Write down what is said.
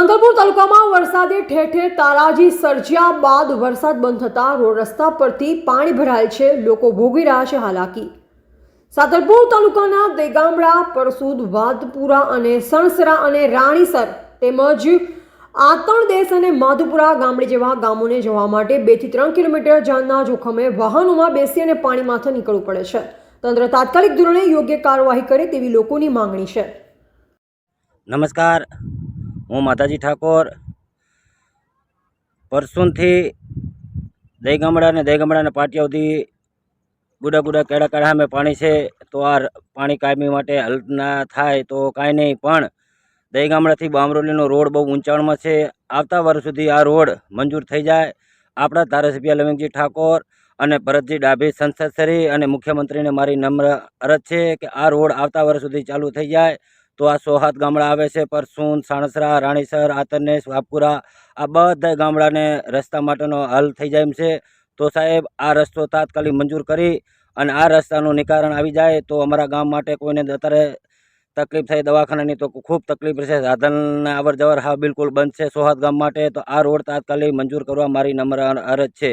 સાંતલપુર તાલુકામાં વરસાદે ઠેર ઠેર તારાજી સર્જ્યા બાદ વરસાદ બંધ થતાં રોડ રસ્તા પરથી પાણી ભરાયેલ છે, લોકો ભોગી રહ્યા છે હાલાકી. સાતલપુર તાલુકાના દેગામડા, પરસુદ વાદપુરા અને સણસરા અને રાણીસર તેમજ આતણદેશ અને માધુપુરા ગામડે જેવા ગામોને જવા માટે બેથી ત્રણ કિલોમીટર જાનના જોખમે વાહનોમાં બેસી અને પાણીમાંથી નીકળવું પડે છે. તંત્ર તાત્કાલિક ધોરણે યોગ્ય કાર્યવાહી કરે તેવી લોકોની માંગણી છે. નમસ્કાર. હું માતાજી ઠાકોર, પરસુનથી દહીગામડા અને દહીગામડાના પાટિયા સુધી ગુડા ગુડા કેળા કેળા અમે પાણી છે, તો આ પાણી કાયમી માટે હલ ના થાય તો કાંઈ નહીં, પણ દહીં ગામડાથી બામરોલીનો રોડ બહુ ઊંચાણમાં છે. આવતા વર્ષ સુધી આ રોડ મંજૂર થઈ જાય. આપણા ધારાસભ્ય લવિંગજી ઠાકોર અને ભરતજી ડાભી સંસદશ્રી અને મુખ્યમંત્રીને મારી નમ્ર અરજ છે કે આ રોડ આવતા વર્ષ સુધી ચાલુ થઈ જાય. તો આ સોહાત ગામડા આવે છે, પરસુન, સાણસરા, રાણીસર આતરનેસ વાપુરા, આ બધા ગામડાને રસ્તા માટેનો હલ થઈ જાય એમ છે. તો સાહેબ, આ રસ્તો તાત્કાલિક મંજૂર કરી અને આ રસ્તાનું નિકારણ આવી જાય તો અમારા ગામ માટે કોઈને અત્યારે તકલીફ થાય દવાખાનાની તો ખૂબ તકલીફ રહેશે. સાધનને અવર જવર હા, બિલકુલ બંધ છે સોહાત ગામ માટે. તો આ રોડ તાત્કાલિક મંજૂર કરવા મારી નમ્ર અરજ છે.